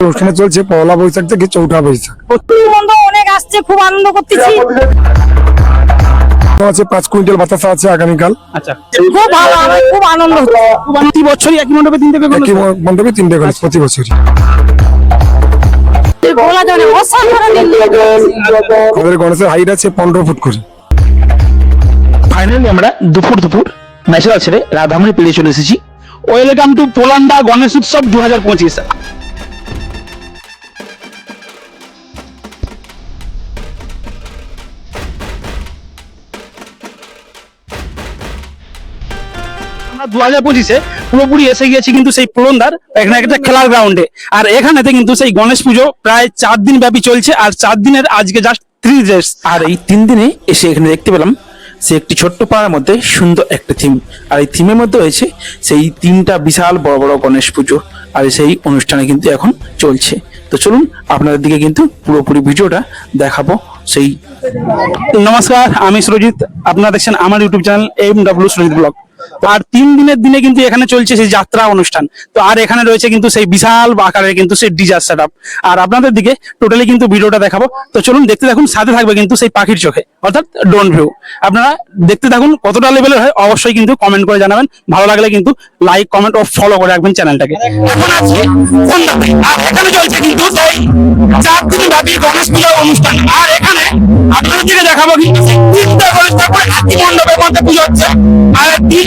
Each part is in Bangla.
অনুষ্ঠানে চলছে পয়লা বৈশাখ থেকে চৌঠা বৈশাখ। বন্ধু অনেক আসছে খুব আনন্দ করতেছি। আছে পাঁচ কুইন্টাল বাতাসা আছে আগামীকাল। আচ্ছা। খুব ভালো আমার খুব আনন্দ প্রতি বছরই একই মণ্ডপে তিনটে বেগুন একই মণ্ডপে তিনটে গণেশ প্রতি বছরই। আমাদের গণেশের হাইট আছে পনেরো ফুট করে। ফাইনালি আমরা দুপুর দুপুর ন্যাচারাল ছেড়ে রাধামণি পেরিয়ে চলে এসেছি। ওয়েলকাম টু পোলান্ডা গণেশ উৎসব দু হাজার পঁচিশ। আমরা দু হাজার পঁচিশে পুরোপুরি এসে গিয়েছি কিন্তু সেই পোলন্দার এখানে একটা খেলার গ্রাউন্ডে আর এখানেতে কিন্তু সেই গণেশ পুজো প্রায় চার দিন ব্যাপী চলছে আর চার দিনের আজকে জাস্ট থ্রি ডেজ আর এই তিন দিনে এসে এখানে দেখতে পেলাম সে একটি ছোট্ট পাড়ার মধ্যে সুন্দর একটা থিম আর এই থিমের মধ্যে হয়েছে সেই তিনটা বিশাল বড় বড় গণেশ পুজো আর সেই অনুষ্ঠানে কিন্তু এখন চলছে। তো চলুন আপনাদের দিকে কিন্তু পুরোপুরি ভিডিওটা দেখাবো সেই। নমস্কার আমি সুরজিৎ আপনারা দেখছেন আমার YouTube channel M W Surajit vlog আর তিন দিনের দিনে কিন্তু এখানে চলছে সেই যাত্রা অনুষ্ঠান। তো আর এখানে রয়েছে কিন্তু সেই বিশাল আকারের কিন্তু সেই ডিজার সেট আর আপনাদের দিকে টোটালি কিন্তু ভিডিওটা দেখাবো। তো চলুন দেখতে থাকুন, সাথে থাকবে কিন্তু সেই পাখির চোখে, অর্থাৎ ডোন ভিউ আপনারা দেখতে থাকুন কতটা লেভেলের হয়, অবশ্যই কিন্তু কমেন্ট করে জানাবেন। ভালো লাগলে কিন্তু লাইক কমেন্ট ও ফলো করে রাখবেন চ্যানেলটাকে। এখন কিন্তু আর আপনাদের দিকে দেখাবো কিন্তু তিনটা গণেশ ঠাকুর একই মণ্ডপের মধ্যে পুজো হচ্ছে। আর এই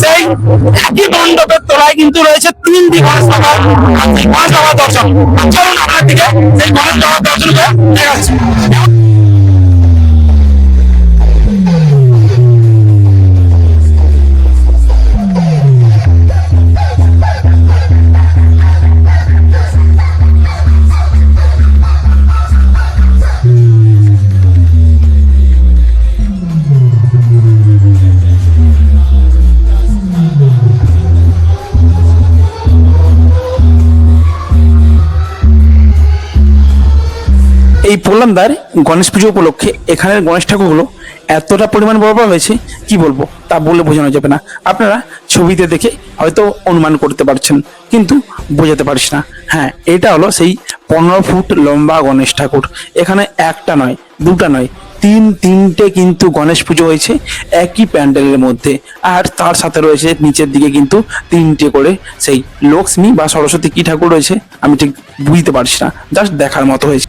সেই একই মণ্ডপের তলায় কিন্তু রয়েছে তিন দিবস সেই গণেশ বাবার দর্শন চলুন আপনার দিকে সেই গণেশ বাবার দর্শনকে দেখাচ্ছি। এই পোলান্দার গণেশ পুজো উপলক্ষে। এখানের গণেশ ঠাকুরগুলো এতটা পরিমাণ বড় বড় হয়েছে, কি বলব? তা বলে বোঝানো যাবে না। আপনারা ছবিতে দেখে হয়তো অনুমান করতে পারছেন, কিন্তু বোঝাতে পারিস না। হ্যাঁ এটা হলো সেই পনেরো ফুট লম্বা গণেশ ঠাকুর। এখানে একটা নয়, দুটা নয়, তিন, তিনটে কিন্তু গণেশ পুজো হয়েছে একই প্যান্ডেলের মধ্যে। আর তার সাথে রয়েছে নিচের দিকে কিন্তু তিনটে করে সেই লক্ষ্মী বা সরস্বতী কি ঠাকুর রয়েছে, আমি ঠিক বুঝতে পারছি না, জাস্ট দেখার মতো হয়েছে।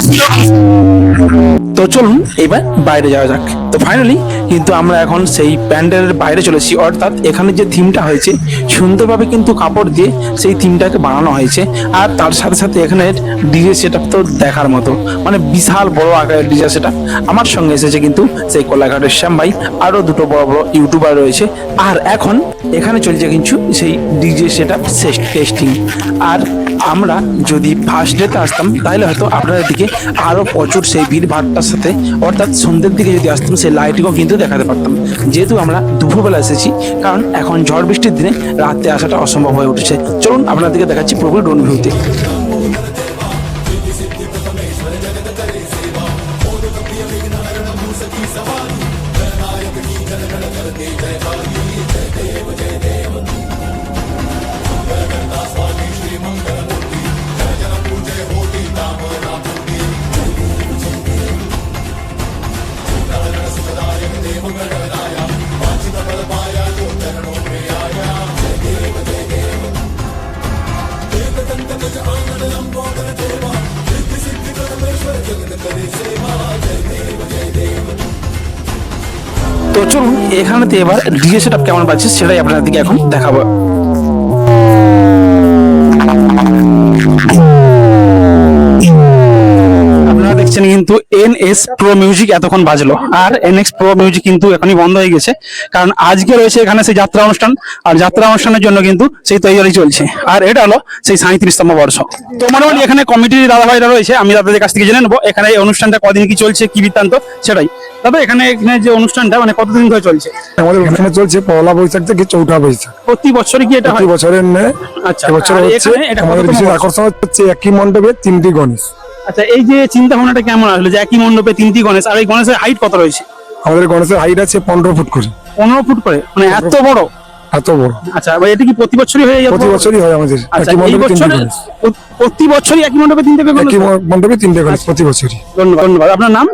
তো চলুন এবার বাইরে যাওয়া যাক। তো ফাইনালি কিন্তু আমরা এখন সেই প্যান্ডেলের বাইরে চলেছি অর্থাৎ এখানে যে থিমটা হয়েছে, সুন্দরভাবে কিন্তু কাপড় দিয়ে সেই থিমটাকে বানানো হয়েছে। আর তার সাথে সাথে এখানে ডিজে সেট তো দেখার মতো। মানে বিশাল বড় আকারের ডিজে সেট আমার সঙ্গে এসেছে কিন্তু সেই কোলাঘাটের শ্যাম ভাই। আরও দুটো বড় বড় ইউটিউবার রয়েছে। আর এখন এখানে চলছে কিন্তু সেই ডিজে সেট আপ টেস্টিং আর আমরা যদি ফার্স্ট ডেতে আসতাম, তাহলে হয়তো আপনাদের দিকে আরও প্রচুর সেই ভিড় ভাড়টার সাথে, অর্থাৎ সন্ধ্যের দিকে যদি আসতাম, সেই লাইটিংও কিন্তু দেখাতে পারতাম। যেহেতু আমরা দুপুরবেলা এসেছি, কারণ এখন ঝড় বৃষ্টির দিনে রাতে আসাটা অসম্ভব হয়ে উঠেছে। চলুন আপনাদেরকে দেখাচ্ছি পুরোপুরি ড্রোন ভিউতে চলুন এখানেতে এবার ডিজে সেট কেমন পাচ্ছে সেটাই আপনাদের দিকে এখন দেখাবো। এন এস প্রো মিউজিক এতক্ষণ বাজলো। আর এন এক্স প্রো মিউজিক কিন্তু এখনই বন্ধ হয়ে গেছে। কারণ আজকে রয়েছে এখানে সেই যাত্রা অনুষ্ঠান। আর যাত্রা অনুষ্ঠানের জন্য কিন্তু সেই তৈরি চলছে। আর এটা হলো সেই সাঁত্রিশতম বর্ষ। তো মোটামুটি এখানে কমিটির দাদা ভাইরা রয়েছে। আমি দাদাদের কাছ থেকে জেনে নেব এখানে এই অনুষ্ঠানটা কদিন কি চলছে কি বৃত্তান্ত সেটাই। তবে এখানে এখানে যে অনুষ্ঠানটা মানে কতদিন ধরে চলছে? আমাদের এখানে চলছে পয়লা বৈশাখ থেকে চৌঠা বৈশাখ। প্রতি বছরই কি এটা প্রতি হয় বছরের ন্যায় আচ্ছা, হচ্ছে আমাদের বিশেষ আকর্ষণ হচ্ছে একই মণ্ডপে তিনটি গণেশ। আচ্ছা এই যে চিন্তা ভাবনাটা কেমন আসলো? যে একই মণ্ডপে তিনটি গণেশ আর এই গণেশের হাইট কত রয়েছে? আমাদের গণেশের হাইট আছে পনেরো ফুট করে। পনেরো ফুট করে? মানে এত বড়? এত বড়। আচ্ছা এটা কি প্রতি বছরই হয়ে যাবে? প্রতি বছরই হয় আমাদের। আচ্ছা একই মণ্ডপে তিনটি গণেশ। প্রতি বছরই একই মণ্ডপে তিনটে গণেশ? একই মণ্ডপে তিনটে গণেশ প্রতি বছরই। ধন্যবাদ ধন্যবাদ। আপনার নাম?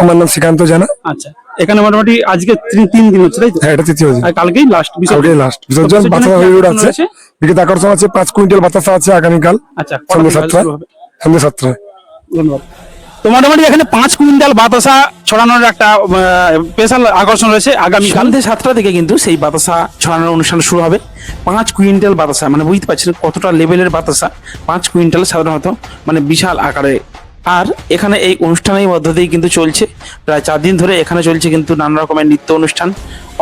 আমার নাম শ্রীকান্ত জানা। আচ্ছা এখানে মোটামুটি আজকে তিন দিন হচ্ছে তাই তো? হ্যাঁ এটা তৃতীয় দিন। আর কালকেই লাস্ট কালকে লাস্ট বিসর্জন বাতাসা হয়ে বিকেত আকর্ষণ আছে পাঁচ কুইন্টাল বাতাসা আছে আগামীকাল। আচ্ছা সাতটায়। সন্ধ্যে সাতটায়। ধন্যবাদ। তো মোটামুটি এখানে পাঁচ কুইন্টাল বাতাসা ছড়ানোর একটা স্পেশাল আকর্ষণ রয়েছে আগামী সন্ধ্যে সাতটা থেকে কিন্তু সেই বাতাসা ছড়ানোর অনুষ্ঠান শুরু হবে। পাঁচ কুইন্টাল বাতাসা মানে বুঝতে পারছেন কতটা লেভেলের বাতাসা। পাঁচ কুইন্টাল সাধারণত মানে বিশাল আকারে। আর এখানে এই অনুষ্ঠানের মধ্য দিয়ে কিন্তু চলছে। প্রায় চার দিন ধরে এখানে চলছে কিন্তু নানা রকমের নৃত্য অনুষ্ঠান,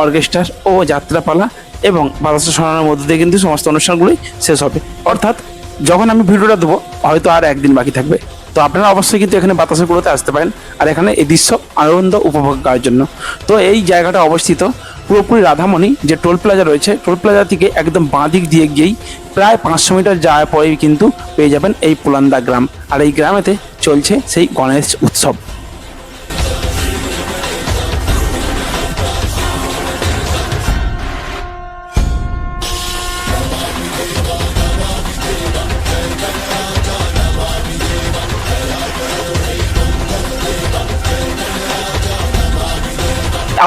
অর্কেস্ট্রার ও যাত্রাপালা এবং বাতাসা ছড়ানোর মধ্য দিয়ে কিন্তু সমস্ত অনুষ্ঠানগুলোই শেষ হবে। অর্থাৎ যখন আমি ভিডিওটা দেবো, হয়তো আর একদিন বাকি থাকবে। তো আপনারা অবশ্যই কিন্তু এখানে বাতাসের কুড়োতে আসতে পারেন আর এখানে এই দৃশ্য আনন্দ উপভোগ করার জন্য। তো এই জায়গাটা অবস্থিত পুরোপুরি রাধামণি যে টোল প্লাজা রয়েছে, টোল প্লাজা থেকে একদম বাঁ দিক দিয়ে গিয়েই প্রায় পাঁচশো মিটার যাওয়ার পরেই কিন্তু পেয়ে যাবেন এই পুলান্দা গ্রাম। আর এই গ্রামেতে চলছে সেই গণেশ উৎসব।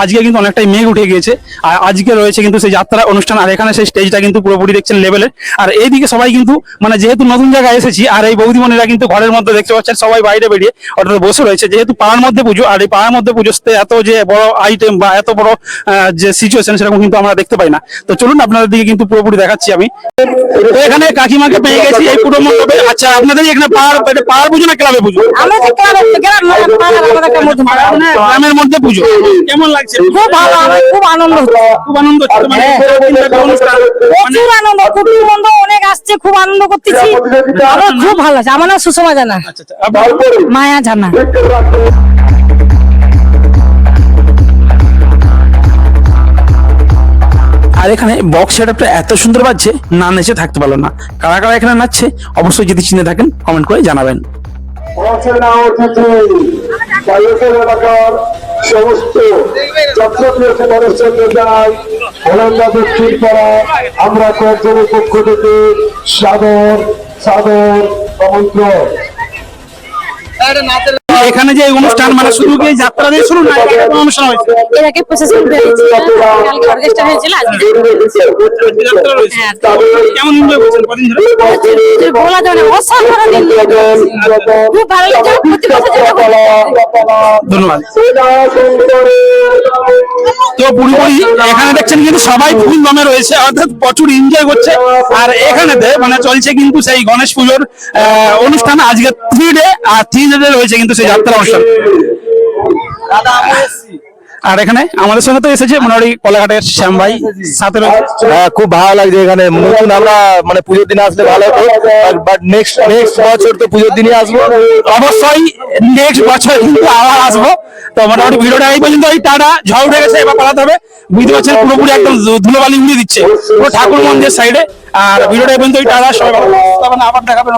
আজকে কিন্তু অনেকটাই মেঘ উঠে গিয়েছে। আর আজকে রয়েছে কিন্তু সেই যাত্রা অনুষ্ঠান আর এখানে সেই স্টেজটা কিন্তু পুরোপুরি দেখছেন লেভেলের আর এইদিকে সবাই কিন্তু মানে যেহেতু নতুন জায়গায় এসেছি আর এই বৌদিমণিরা কিন্তু ঘরের মধ্যে দেখতে পাচ্ছেন সবাই বাইরে বেরিয়ে অর্থাৎ বসে রয়েছে। যেহেতু পাড়ার মধ্যে পুজো আর এই পাড়ার মধ্যে পুজোতে এত যে বড় আইটেম বা এত বড় যে সিচুয়েশন সেরকম কিন্তু আমরা দেখতে পাই না। তো চলুন আপনাদের দিকে কিন্তু পুরোপুরি দেখাচ্ছি আমি। তো এখানে কাকিমাকে পেয়ে গেছি এই পুরো মণ্ডপে। আচ্ছা আপনাদের এখানে পাড়ার পাড়ার পুজো না ক্লাবে পুজো? গ্রামের মধ্যে পুজো। কেমন লাগছে। খুব ভালো আমার খুব আনন্দ হচ্ছে খুব আনন্দ হচ্ছে। সারাদিন ব্যাপী অনুষ্ঠান প্রচুর আনন্দ কুটুম বন্ধু অনেক আসছে খুব আনন্দ করতেছি। আমার খুব ভালো লাগছে আমার নাম সুষমা জানা। আচ্ছা আচ্ছা আপনার মায়া জানা। আর এখানে বক্স সেটআপটা এত সুন্দর বাজছে না নেচে থাকতে পারল না। কারা কারা এখানে নাচছে অবশ্যই যদি চিনে থাকেন কমেন্ট করে জানাবেন। সমস্ত যাত্রাপ্রিয়কে মানুষজনকে জানাই হলন্দা দক্ষিণ পাড়া আমরা কয়েকজনের পক্ষ থেকে সাদর সাদর আমন্ত্রণ। এখানে যে অনুষ্ঠান মানে শুধু কি যাত্রা দিয়ে শুরু না অনুষ্ঠান হয়েছে? এর আগে প্রশাসন হয়েছিল কালকে অর্কেস্ট্রা হয়েছিল আজকে। যাত্রা রয়েছে হ্যাঁ। কেমন এনজয় করছেন কদিন ধরে? বলা যাবে না, অসাধারণ enjoy। খুব ভালো লাগছে প্রতি বছর ধন্যবাদ। তো পুরোপুরি এখানে দেখছেন কিন্তু সবাই ফুল দমে রয়েছে অর্থাৎ প্রচুর এনজয় করছে। আর এখানেতে মানে চলছে কিন্তু সেই গণেশ পুজোর আহ, অনুষ্ঠান আজকে থ্রি ডে আর থ্রি ডে রয়েছে কিন্তু সেই যাত্রা অনুষ্ঠান। আর এখানে আমাদের সঙ্গে তো এসেছে মোটামুটি কলাঘাটের শ্যাম ভাই সাথে হ্যাঁ খুব ভালো লাগছে এখানে। নতুন আমরা মানে পুজোর দিনে আসলে ভালো হতো। বাট নেক্সট নেক্সট বছর তো পুজোর দিনই আসব। অবশ্যই নেক্সট বছর কিন্তু আবার আসব। তো মোটামুটি ভিডিওটা এই পর্যন্ত এই টাটা। ঝড় উঠে গেছে এবার পালাতে হবে। বুঝতে পারছেন পুরোপুরি একদম ধুলোবালি উড়িয়ে দিচ্ছে। পুরো ঠাকুর মন্দির সাইডে আর ভিডিওটা এই পর্যন্ত এই টাটা সবাই আবার দেখাবেন